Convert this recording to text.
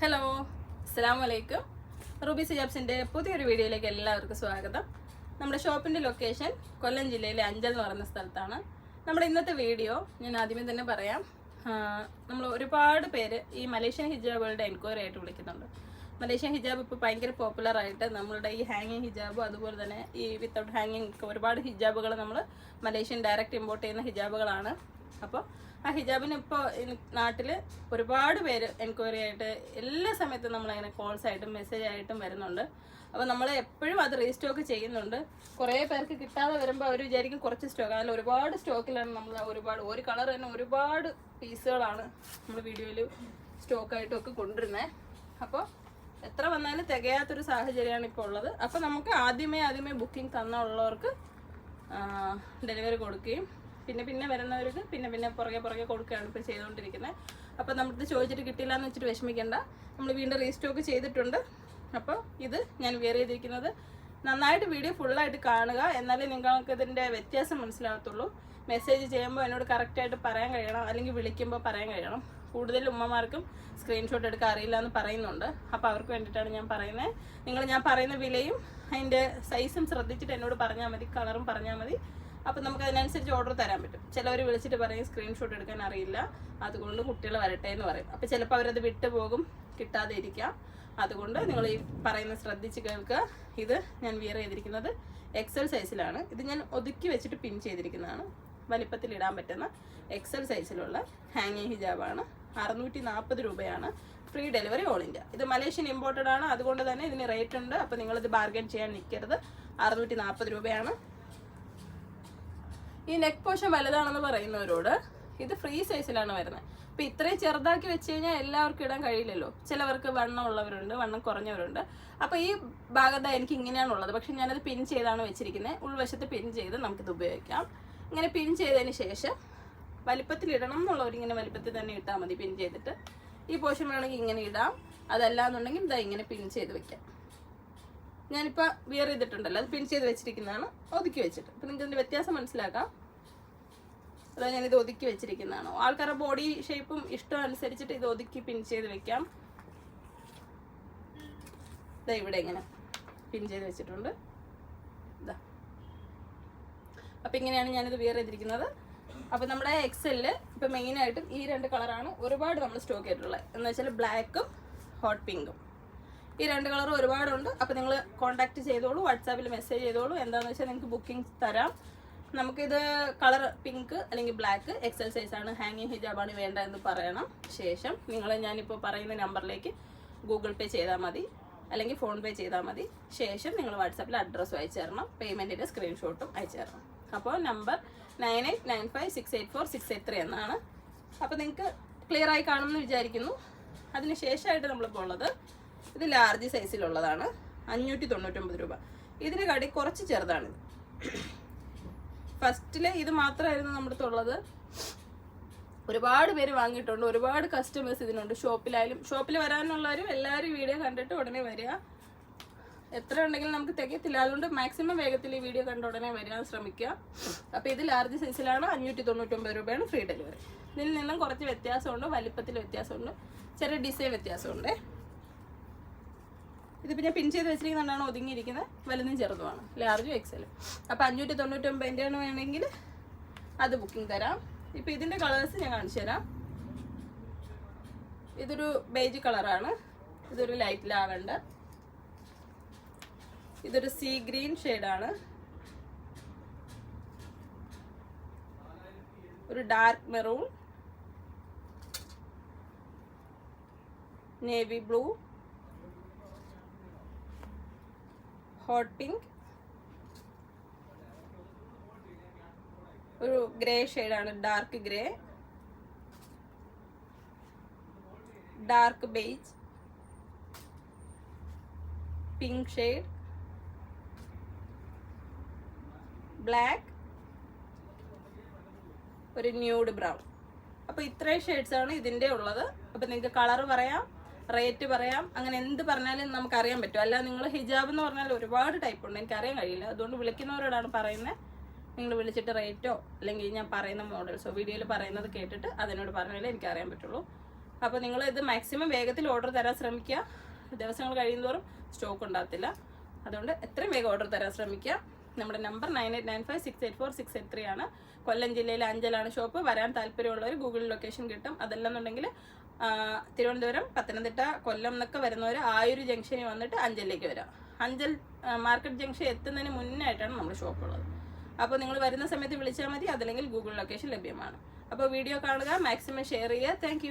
Hello അസ്സാം വലൈക്കും Ruby സിജാബ്സിന്റെ പുതിയൊരു വീഡിയോയിലേക്ക് എല്ലാവർക്കും സ്വാഗതം. നമ്മുടെ ഷോപ്പിന്റെ ലൊക്കേഷൻ കൊല്ലം ജില്ലയിലെ അഞ്ചൽ എന്ന് പറയുന്ന സ്ഥലത്താണ്. നമ്മുടെ ഇന്നത്തെ വീഡിയോ ഞാൻ ആദ്യമേ തന്നെ പറയാം. നമ്മൾ ഒരുപാട് പേര് ഈ മലേഷ്യൻ ഹിജാബുകളുടെ എൻക്വയറി ആയിട്ട് വിളിക്കുന്നുണ്ട്. മലേഷ്യൻ ഹിജാബ് ഇപ്പോൾ ഭയങ്കര പോപ്പുലറായിട്ട് നമ്മളുടെ ഈ ഹാങ്ങിങ് ഹിജാബും അതുപോലെ തന്നെ ഈ വിത്തൗട്ട് ഹാങ്ങിങ് ഒക്കെ ഒരുപാട് ഹിജാബുകൾ നമ്മൾ മലേഷ്യൻ ഡയറക്റ്റ് ഇമ്പോർട്ട് ചെയ്യുന്ന ഹിജാബുകളാണ്. അപ്പോൾ ആ ഹിജാബിന് ഇപ്പോൾ നാട്ടിൽ ഒരുപാട് പേര് എൻക്വയറി ആയിട്ട് എല്ലാ സമയത്തും നമ്മളങ്ങനെ കോൾസ് ആയിട്ടും മെസ്സേജ് ആയിട്ടും വരുന്നുണ്ട്. അപ്പോൾ നമ്മൾ എപ്പോഴും അത് റീസ്റ്റോക്ക് ചെയ്യുന്നുണ്ട്. കുറേ പേർക്ക് കിട്ടാതെ വരുമ്പോൾ അവർ വിചാരിക്കും കുറച്ച് സ്റ്റോക്ക് അതിൽ ഒരുപാട് സ്റ്റോക്കിലാണ് നമ്മൾ ഒരുപാട് ഒരു കളർ തന്നെ ഒരുപാട് പീസുകളാണ് നമ്മൾ വീഡിയോയിൽ സ്റ്റോക്കായിട്ടും ഒക്കെ കൊണ്ടുവരുന്നത് അപ്പോൾ എത്ര വന്നാലും തികയാത്തൊരു സാഹചര്യമാണ് ഇപ്പോൾ ഉള്ളത്. അപ്പോൾ നമുക്ക് ആദ്യമേ ആദ്യമേ ബുക്കിംഗ് തന്നുള്ളവർക്ക് ഡെലിവറി കൊടുക്കുകയും പിന്നെ പിന്നെ വരുന്നവർക്ക് പിന്നെ പിന്നെ പുറകെ പുറകെ കൊടുക്കുകയാണ് ഇപ്പോൾ ചെയ്തുകൊണ്ടിരിക്കുന്നത്. അപ്പോൾ നമുക്ക് ചോദിച്ചിട്ട് കിട്ടില്ല എന്ന് വെച്ചിട്ട് വിഷമിക്കേണ്ട. നമ്മൾ വീണ്ടും റീസ്റ്റോക്ക് ചെയ്തിട്ടുണ്ട്. അപ്പോൾ ഇത് ഞാൻ വെയർ ചെയ്തിരിക്കുന്നത്. നന്നായിട്ട് വീഡിയോ ഫുള്ളായിട്ട് കാണുക. എന്നാലേ നിങ്ങൾക്ക് ഇതിന്റെ വ്യത്യാസം മനസ്സിലാകത്തുള്ളൂ മെസ്സേജ് ചെയ്യുമ്പോൾ എന്നോട് കറക്റ്റായിട്ട് പറയാൻ കഴിയണം. അല്ലെങ്കിൽ വിളിക്കുമ്പോൾ പറയാൻ കഴിയണം. കൂടുതൽ ഉമ്മമാർക്കും സ്ക്രീൻഷോട്ട് എടുക്കാൻ അറിയില്ല എന്ന് പറയുന്നുണ്ട്. അപ്പോൾ അവർക്ക് വേണ്ടിയിട്ടാണ് ഞാൻ പറയുന്നത്. നിങ്ങൾ ഞാൻ പറയുന്ന വിലയും അതിന്റെ സൈസും ശ്രദ്ധിച്ചിട്ട് എന്നോട് പറഞ്ഞാൽ മതി. കളറും പറഞ്ഞാൽ മതി. അപ്പം നമുക്ക് അതിനനുസരിച്ച് ഓർഡർ തരാൻ പറ്റും. ചിലവർ വിളിച്ചിട്ട് പറയും സ്ക്രീൻഷോട്ട് എടുക്കാൻ അറിയില്ല. അതുകൊണ്ട് കുട്ടികൾ വരട്ടെ എന്ന് പറയും. അപ്പോൾ ചിലപ്പോൾ അവരത് വിട്ടു പോകും. കിട്ടാതെ ഇരിക്കാം. അതുകൊണ്ട് നിങ്ങൾ ഈ പറയുന്ന ശ്രദ്ധിച്ച് കേൾക്കുക. ഇത് ഞാൻ വിയർ ചെയ്തിരിക്കുന്നത് എക്സൽ സൈസിലാണ് ഇത് ഞാൻ ഒതുക്കി വെച്ചിട്ട് പിൻ ചെയ്തിരിക്കുന്നതാണ്. വലിപ്പത്തിൽ ഇടാൻ പറ്റുന്ന എക്സൽ സൈസിലുള്ള ഹാങ്ങിങ് ഹിജാബാണ് അറുന്നൂറ്റി നാൽപ്പത് രൂപയാണ് ഫ്രീ ഡെലിവറി ഓൾ ഇന്ത്യ ഇത് മലേഷ്യൻ ഇമ്പോർട്ടഡ് ആണ്. അതുകൊണ്ട് തന്നെ ഇതിന് റേറ്റ് ഉണ്ട്. അപ്പോൾ നിങ്ങളിത് ബാർഗൻ ചെയ്യാൻ നിൽക്കരുത് അറുന്നൂറ്റി നാൽപ്പത് രൂപയാണ്. ഈ നെക്ക് പോഷൻ വലുതാണെന്ന് പറയുന്നവരോട് ഇത് ഫ്രീ സൈസിലാണ് വരുന്നത് അപ്പൊ ഇത്രയും ചെറുതാക്കി വെച്ച് കഴിഞ്ഞാൽ എല്ലാവർക്കും ഇടാൻ കഴിയില്ലല്ലോ. ചിലവർക്ക് വണ്ണം ഉള്ളവരുണ്ട് വണ്ണം കുറഞ്ഞവരുണ്ട്. അപ്പൊ ഈ ഭാഗത്ത് എനിക്ക് ഇങ്ങനെയാണ് ഉള്ളത്. പക്ഷെ ഞാനത് പിൻ ചെയ്താണ് വെച്ചിരിക്കുന്നത് ഉൾവശത്ത് പിൻ ചെയ്ത് നമുക്കിത് ഉപയോഗിക്കാം. ഇങ്ങനെ പിൻ ചെയ്തതിന് ശേഷം വലിപ്പത്തിൽ ഇടണം എന്നുള്ളവർ ഇങ്ങനെ വലിപ്പത്തിൽ തന്നെ ഇട്ടാൽ മതി പിൻ ചെയ്തിട്ട്. ഈ പോഷൻ വേണമെങ്കിൽ ഇങ്ങനെ ഇടാം. അതല്ല എന്നുണ്ടെങ്കിൽ ഇതാ ഇങ്ങനെ പിൻ ചെയ്ത് വെക്കാം. ഞാനിപ്പോൾ വിയർ ചെയ്തിട്ടുണ്ടല്ലോ. അത് പിൻ ചെയ്ത് വെച്ചിരിക്കുന്നതാണ്. ഒതുക്കി വെച്ചിട്ട്. അപ്പം നിങ്ങൾക്ക് ഇതിന്റെ വ്യത്യാസം മനസ്സിലാക്കാം. അതാ ഇത് ഒതുക്കി വെച്ചിരിക്കുന്നതാണ്. ആൾക്കാരുടെ ബോഡി ഷേപ്പും ഇഷ്ടം അനുസരിച്ചിട്ട് ഇത് ഒതുക്കി പിൻ ചെയ്ത് വെക്കാം. ഇതാ ഇവിടെ ഇങ്ങനെ പിൻ ചെയ്ത് വെച്ചിട്ടുണ്ട്. ഇതാ അപ്പം ഇങ്ങനെയാണ് ഞാനിത് വിയർ ചെയ്തിരിക്കുന്നത്. അപ്പം നമ്മുടെ എക്സലിൽ ഇപ്പം മെയിനായിട്ടും ഈ രണ്ട് കളറാണ് ഒരുപാട് നമ്മൾ സ്റ്റോക്ക് ചെയ്തിട്ടുള്ളത്. എന്ന് വെച്ചാൽ ബ്ലാക്കും ഹോട്ട് പിങ്കും ഈ രണ്ട് കളറും ഒരുപാടുണ്ട്. അപ്പോൾ നിങ്ങൾ കോൺടാക്ട് ചെയ്തോളൂ വാട്സാപ്പിൽ മെസ്സേജ് ചെയ്തോളൂ. എന്താണെന്ന് വെച്ചാൽ നിങ്ങൾക്ക് ബുക്കിംഗ് തരാം. നമുക്കിത് കളർ പിങ്ക് അല്ലെങ്കിൽ ബ്ലാക്ക് എക്സൽ സൈസ് ആണ്. ഹാങ്ങിങ് ഹിജാബാണ് വേണ്ട എന്ന് പറയണം. ശേഷം നിങ്ങൾ ഞാനിപ്പോൾ പറയുന്ന നമ്പറിലേക്ക് ഗൂഗിൾ പേ ചെയ്താൽ മതി. അല്ലെങ്കിൽ ഫോൺ പേ ചെയ്താൽ മതി. ശേഷം നിങ്ങൾ വാട്സാപ്പിൽ അഡ്രസ്സ് അയച്ചു തരണം പേയ്മെന്റിന്റെ സ്ക്രീൻഷോട്ടും അയച്ചു തരണം അപ്പോൾ number nine eight nine five six eight four six eight three എന്നാണ്. അപ്പോൾ നിങ്ങൾക്ക് ക്ലിയർ ആയി കാണുമെന്ന് വിചാരിക്കുന്നു. അതിന് ശേഷമായിട്ട് നമ്മളിപ്പോൾ ഉള്ളത് ഇത് ലാർജ് സൈസിലുള്ളതാണ്. അഞ്ഞൂറ്റി തൊണ്ണൂറ്റൊമ്പത് രൂപ. ഇതിന് കടി കുറച്ച് ചെറുതാണിത്. ഫസ്റ്റിൽ ഇത് മാത്രമായിരുന്നു നമ്മുടെ അടുത്തുള്ളത് ഒരുപാട് പേര് വാങ്ങിയിട്ടുണ്ട് ഒരുപാട് കസ്റ്റമേഴ്സ് ഇതിനുണ്ട്. ഷോപ്പിലായാലും ഷോപ്പിൽ വരാനുള്ളവരും എല്ലാവരും വീഡിയോ കണ്ടിട്ട് ഉടനെ വരിക. എത്ര ഉണ്ടെങ്കിലും നമുക്ക് തികയത്തില്ല. അതുകൊണ്ട് മാക്സിമം വേഗത്തിൽ ഈ വീഡിയോ കണ്ട ഉടനെ വരാൻ ശ്രമിക്കുക. അപ്പോൾ ഇത് ലാർജ് സൈസിലാണ് അഞ്ഞൂറ്റി തൊണ്ണൂറ്റൊമ്പത് രൂപയാണ് ഫ്രീ ഡെലിവറി ഇതിൽ നിന്നും കുറച്ച് വ്യത്യാസമുണ്ട് വലിപ്പത്തിൽ വ്യത്യാസമുണ്ട് ചെറിയ ഡിസൈൻ വ്യത്യാസമുണ്ട്. ഇതിപ്പോൾ ഞാൻ പിൻ ചെയ്ത് വെച്ചിരിക്കുന്നതാണ് ഒതുങ്ങിയിരിക്കുന്നത്. വലുതും ചെറുതുമാണ്. ലാർജും എക്സലും അപ്പോൾ അഞ്ഞൂറ്റി തൊണ്ണൂറ്റൊമ്പതിന്റെയാണ് വേണമെങ്കിൽ അത് ബുക്കിംഗ് തരാം. ഇപ്പോൾ ഇതിന്റെ കളേഴ്സ് ഞാൻ കാണിച്ചു തരാം. ഇതൊരു ബേജ് കളറാണ് ഇതൊരു ലൈറ്റ് ലാവണ്ടർ ഇതൊരു സീ ഗ്രീൻ ഷെയ്ഡാണ് ഒരു dark maroon navy blue hot pink ഒരു ഗ്രേ ഷെയ്ഡാണ് dark grey dark beige pink shade black ഒരു ന്യൂഡ് ബ്രൗൺ അപ്പോൾ ഇത്രയും ഷെയ്ഡ്സ് ആണ് ഇതിന്റെ ഉള്ളത്. അപ്പോൾ നിങ്ങൾക്ക് കളർ പറയാം. റേറ്റ് പറയാം. അങ്ങനെ എന്ത് പറഞ്ഞാലും നമുക്ക് അറിയാൻ പറ്റും. അല്ല നിങ്ങൾ ഹിജാബ് എന്ന് പറഞ്ഞാൽ ഒരുപാട് ടൈപ്പ് ഉണ്ട്. എനിക്ക് അറിയാൻ കഴിയില്ല. അതുകൊണ്ട് വിളിക്കുന്നവരോടാണ് പറയുന്നത് നിങ്ങൾ വിളിച്ചിട്ട് റേറ്റോ അല്ലെങ്കിൽ ഞാൻ പറയുന്ന മോഡൽസോ വീഡിയോയിൽ പറയുന്നത് കേട്ടിട്ട് അതിനോട് പറഞ്ഞാലേ എനിക്ക് അറിയാൻ പറ്റുള്ളൂ. അപ്പോൾ നിങ്ങൾ ഇത് മാക്സിമം വേഗത്തിൽ ഓർഡർ തരാൻ ശ്രമിക്കുക. ദിവസങ്ങൾ കഴിയുന്നതോറും സ്റ്റോക്ക് ഉണ്ടാകത്തില്ല. അതുകൊണ്ട് എത്രയും വേഗം ഓർഡർ തരാൻ ശ്രമിക്കുക. നമ്മുടെ number nine eight nine five six eight four six eight three ആണ്. കൊല്ലം ജില്ലയിലെ അഞ്ചലാണ് ഷോപ്പ്. വരാൻ താല്പര്യമുള്ളവർ ഗൂഗിൾ ലൊക്കേഷൻ കിട്ടും. അതല്ലെന്നുണ്ടെങ്കിൽ തിരുവനന്തപുരം പത്തനംതിട്ട കൊല്ലം എന്നൊക്കെ വരുന്നവർ ആയൂർ ജംഗ്ഷനിൽ വന്നിട്ട് അഞ്ചലിലേക്ക് വരാം. അഞ്ചൽ മാർക്കറ്റ് ജംഗ്ഷൻ എത്തുന്നതിന് മുന്നേ ആയിട്ടാണ് നമ്മുടെ ഷോപ്പ് ഉള്ളത്. അപ്പോൾ നിങ്ങൾ വരുന്ന സമയത്ത് വിളിച്ചാൽ മതി. അതല്ലെങ്കിൽ ഗൂഗിൾ ലൊക്കേഷൻ ലഭ്യമാണ്. അപ്പോൾ വീഡിയോ കാണുക മാക്സിമം ഷെയർ ചെയ്യുക. താങ്ക്